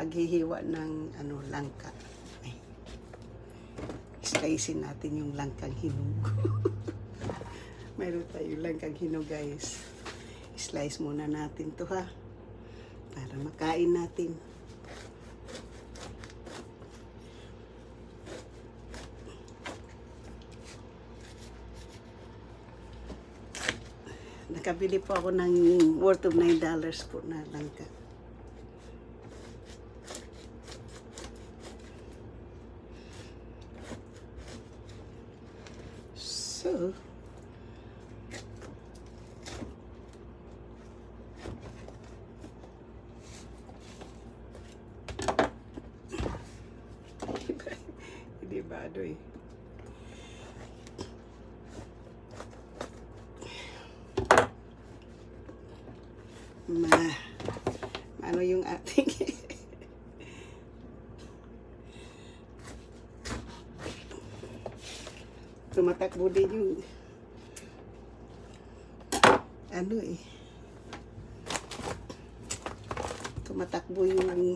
paghihiwa ng ano, langka. Ay. Slicein natin yung langkang hinog. Mayroon tayong langkang hinog guys. Slice muna natin to ha. Para makain natin. Nakabili po ako ng worth of $9 po na langka. So, hindi ba ano eh. Ma, ano yung ating tumatakbo din yung ano eh. Tumatakbo yung